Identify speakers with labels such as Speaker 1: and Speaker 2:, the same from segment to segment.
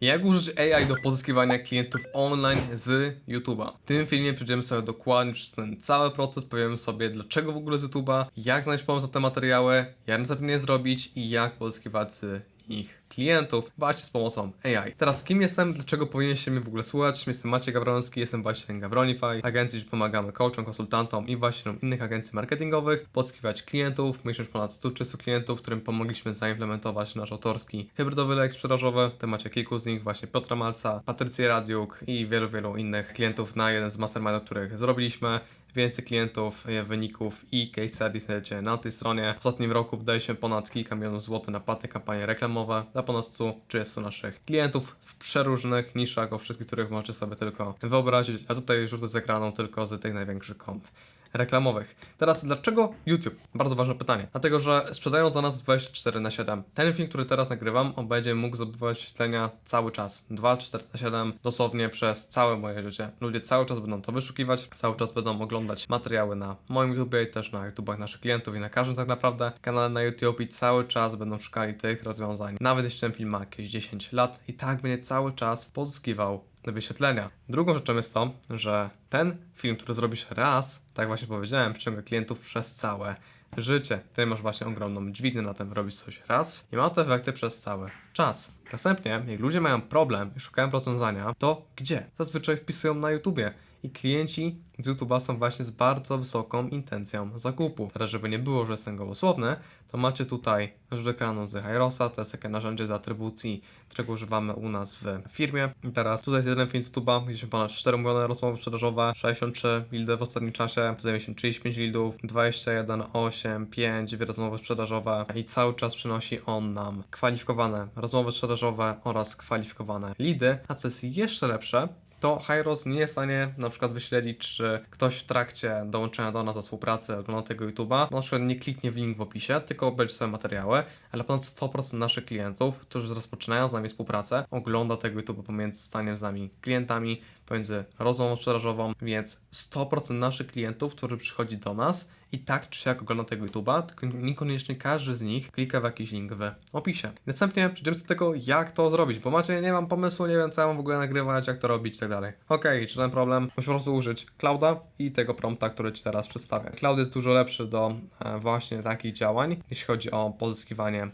Speaker 1: Jak użyć AI do pozyskiwania klientów online z YouTube'a? W tym filmie przejdziemy sobie dokładnie przez ten cały proces, powiemy sobie dlaczego w ogóle z YouTube'a, jak znaleźć pomysł na te materiały, jak następnie zrobić i jak pozyskiwać z ich klientów właśnie z pomocą AI. Teraz kim jestem, dlaczego powinien się mnie w ogóle słuchać? Jestem Maciej Gawronski, jestem właśnie Gawronify, agencji, gdzie pomagamy coachom, konsultantom i właśnie innych agencji marketingowych pozyskiwać klientów. Mieliśmy już ponad 130 klientów, którym pomogliśmy zaimplementować nasz autorski hybrydowy lek sprzedażowy. W temacie kilku z nich właśnie Piotra Malca, Patrycję Radiuk i wielu, wielu innych klientów na jeden z mastermindów, których zrobiliśmy więcej klientów, e, wyników i case studies znajdziecie na tej stronie. W ostatnim roku wydaje się ponad kilka milionów złotych na płatne kampanie reklamowe. Dla ponad 130 naszych klientów w przeróżnych niszach, o wszystkich, których możecie sobie tylko wyobrazić, a tutaj rzucę z ekranu tylko z tych największych kont reklamowych. Teraz dlaczego YouTube? Bardzo ważne pytanie. Dlatego, że sprzedają za nas 24 na 7. Ten film, który teraz nagrywam, będzie mógł zdobywać wyświetlenia cały czas. 24 na 7 dosłownie przez całe moje życie. Ludzie cały czas będą to wyszukiwać, cały czas będą oglądać materiały na moim YouTubie i też na YouTubach naszych klientów i na każdym tak naprawdę kanale na YouTube i cały czas będą szukali tych rozwiązań. Nawet jeśli ten film ma jakieś 10 lat i tak będzie cały czas pozyskiwał te wyświetlenia. Drugą rzeczą jest to, że ten film, który zrobisz raz, tak właśnie powiedziałem, przyciąga klientów przez całe życie. Ty masz właśnie ogromną dźwignię na tym, robisz coś raz i ma to efekty przez cały czas. Następnie, jak ludzie mają problem i szukają rozwiązania, to gdzie? Zazwyczaj wpisują na YouTubie. I klienci z YouTube'a są właśnie z bardzo wysoką intencją zakupu. Teraz, żeby nie było, że jestem gołosłowny, to macie tutaj rzut ekranu z Hyrosa, to jest takie narzędzie do atrybucji, którego używamy u nas w firmie. I teraz tutaj jest jeden film z YouTube'a, się ponad 4 miliony rozmowy sprzedażowe, 63 leady w ostatnim czasie, tutaj mieliśmy 35 leadów, 21, 8, 5, dwie rozmowy sprzedażowe i cały czas przynosi on nam kwalifikowane rozmowy sprzedażowe oraz kwalifikowane leady, a co jest jeszcze lepsze, to Hyros nie jest w stanie na przykład wyśledzić, czy ktoś w trakcie dołączenia do nas za współpracy ogląda tego YouTube'a, na przykład nie kliknie w link w opisie, tylko obejrzy sobie materiały, ale ponad 100% naszych klientów, którzy rozpoczynają z nami współpracę, ogląda tego YouTube'a pomiędzy staniem z nami klientami, pomiędzy rozmową sprzedażową, więc 100% naszych klientów, którzy przychodzi do nas i tak czy siak ogląda tego YouTube'a, tylko niekoniecznie każdy z nich klika w jakiś link w opisie. Następnie przejdziemy do tego, jak to zrobić, bo macie, nie mam pomysłu, nie wiem co ja mam w ogóle nagrywać, jak to robić i tak dalej. Okej, czy ten problem? Musisz po prostu użyć Clouda i tego prompta, który Ci teraz przedstawię. Cloud jest dużo lepszy do e, właśnie takich działań, jeśli chodzi o pozyskiwanie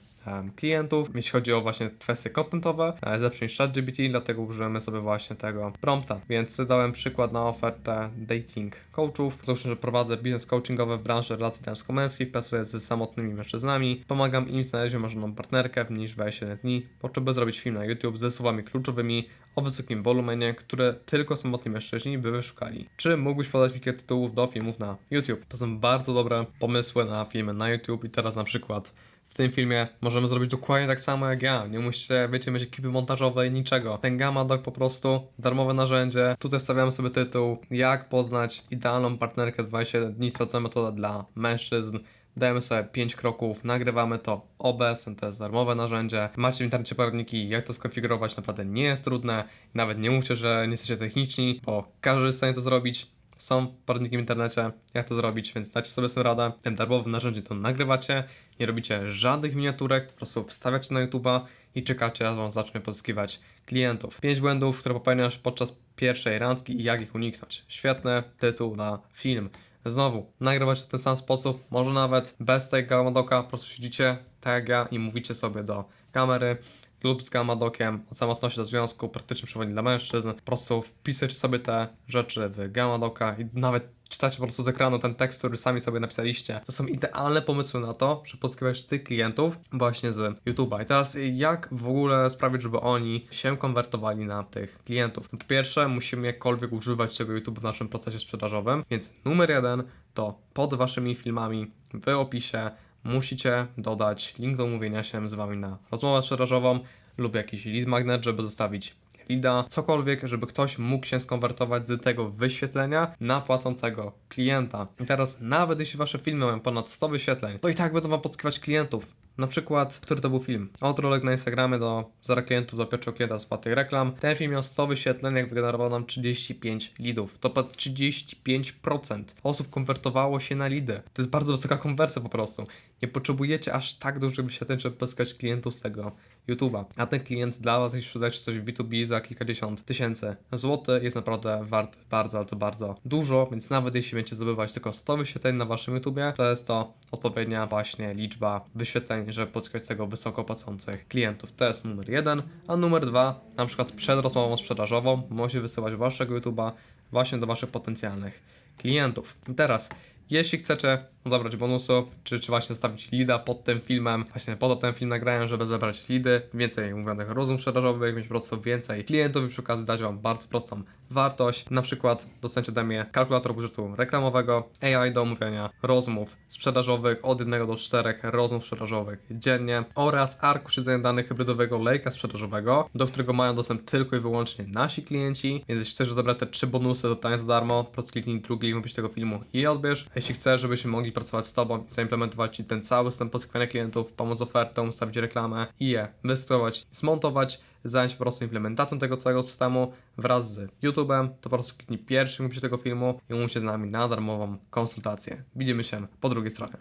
Speaker 1: klientów. Jeśli chodzi o właśnie kwestie contentowe, e, jest lepszy niż ChatGPT, dlatego użyjemy sobie właśnie tego prompta. Więc dałem przykład na ofertę dating coachów. Załóżmy, że prowadzę biznes coachingowy w branży relacji damsko-męskich, pracuję z samotnymi mężczyznami. Pomagam im znaleźć wymarzoną partnerkę w niż 21 dni. Potrzebuję zrobić film na YouTube ze słowami kluczowymi o wysokim wolumenie, które tylko samotni mężczyźni by wyszukali. Czy mógłbyś podać mi kilka tytułów do filmów na YouTube? To są bardzo dobre pomysły na filmy na YouTube i teraz na przykład w tym filmie możemy zrobić dokładnie tak samo jak ja. Nie musicie, wiecie, mieć ekipy montażowej, niczego. Ten Gamma Dog po prostu, darmowe narzędzie. Tutaj stawiamy sobie tytuł, jak poznać idealną partnerkę w 21 dni, sprawdzamy metoda dla mężczyzn. Dajemy sobie 5 kroków, nagrywamy to OBS, to jest darmowe narzędzie. Macie w internecie poradniki, jak to skonfigurować, naprawdę nie jest trudne. Nawet nie mówcie, że nie jesteście techniczni, bo każdy jest w stanie to zrobić. Są poradniki w internecie, jak to zrobić, więc dajcie sobie tym radę. Tym darmowym narzędziem to nagrywacie, nie robicie żadnych miniaturek, po prostu wstawiacie na YouTube'a i czekacie, aż wam zacznie pozyskiwać klientów. 5 błędów, które popełniasz podczas pierwszej randki i jak ich uniknąć. Świetny tytuł na film. Znowu, nagrywać w ten sam sposób, może nawet bez tego gamadoka, po prostu siedzicie tak jak ja i mówicie sobie do kamery lub z gamadokiem o samotności do związku, praktycznym przewodnik dla mężczyzn. Po prostu wpisujecie sobie te rzeczy w gamadoka i nawet czytacie po prostu z ekranu ten tekst, który sami sobie napisaliście. To są idealne pomysły na to, żeby pozyskiwać tych klientów właśnie z YouTube'a. I teraz jak w ogóle sprawić, żeby oni się konwertowali na tych klientów? No, po pierwsze, musimy jakkolwiek używać tego YouTube w naszym procesie sprzedażowym, więc numer jeden to pod waszymi filmami w opisie musicie dodać link do umówienia się z wami na rozmowę sprzedażową lub jakiś lead magnet, żeby zostawić leada, cokolwiek, żeby ktoś mógł się skonwertować z tego wyświetlenia na płacącego klienta. I teraz nawet jeśli wasze filmy mają ponad 100 wyświetleń, to i tak będą wam pozyskiwać klientów. Na przykład, który to był film? Od rolek na Instagramie do zera klientów do pierwszego klienta z płatnych reklam. Ten film miał 100 wyświetleń, jak wygenerował nam 35 leadów. To ponad 35% osób konwertowało się na leady. To jest bardzo wysoka konwersja po prostu. Nie potrzebujecie aż tak dużych wyświetleń, żeby pozyskać klientów z tego YouTube'a. A ten klient dla Was, jeśli sprzedacie coś w B2B za kilkadziesiąt tysięcy złotych, jest naprawdę wart bardzo, ale to bardzo dużo, więc nawet jeśli będziecie zdobywać tylko 100 wyświetleń na Waszym YouTubie, to jest to odpowiednia właśnie liczba wyświetleń, żeby pozyskać z tego wysoko płacących klientów. To jest numer jeden, a numer dwa, na przykład przed rozmową sprzedażową, możecie wysyłać Waszego YouTuba właśnie do Waszych potencjalnych klientów. I teraz, jeśli chcecie odebrać bonusu, czy, czy właśnie zostawić lida pod tym filmem, właśnie po to ten film nagrałem, żeby zebrać lidy, więcej mówionych rozmów sprzedażowych, mieć po prostu więcej klientów i przy okazji dać Wam bardzo prostą wartość. Na przykład dostaniecie ode mnie kalkulator budżetu reklamowego, AI do omówienia rozmów sprzedażowych od 1 do 4 rozmów sprzedażowych dziennie oraz arkusz siedzenia danych hybrydowego lejka sprzedażowego, do którego mają dostęp tylko i wyłącznie nasi klienci, więc jeśli chcesz odebrać te trzy bonusy, to tam jest za darmo, po prostu kliknij drugi link w opisie tego filmu i odbierz. Jeśli chcesz, żebyśmy mogli pracować z Tobą i zaimplementować Ci ten cały system pozyskiwania klientów, pomóc ofertą, ustawić reklamę i je wyskrytować, zmontować, zająć po prostu implementacją tego całego systemu wraz z YouTube'em, to po prostu kliknij pierwszy opisie tego filmu i umów się z nami na darmową konsultację. Widzimy się po drugiej stronie.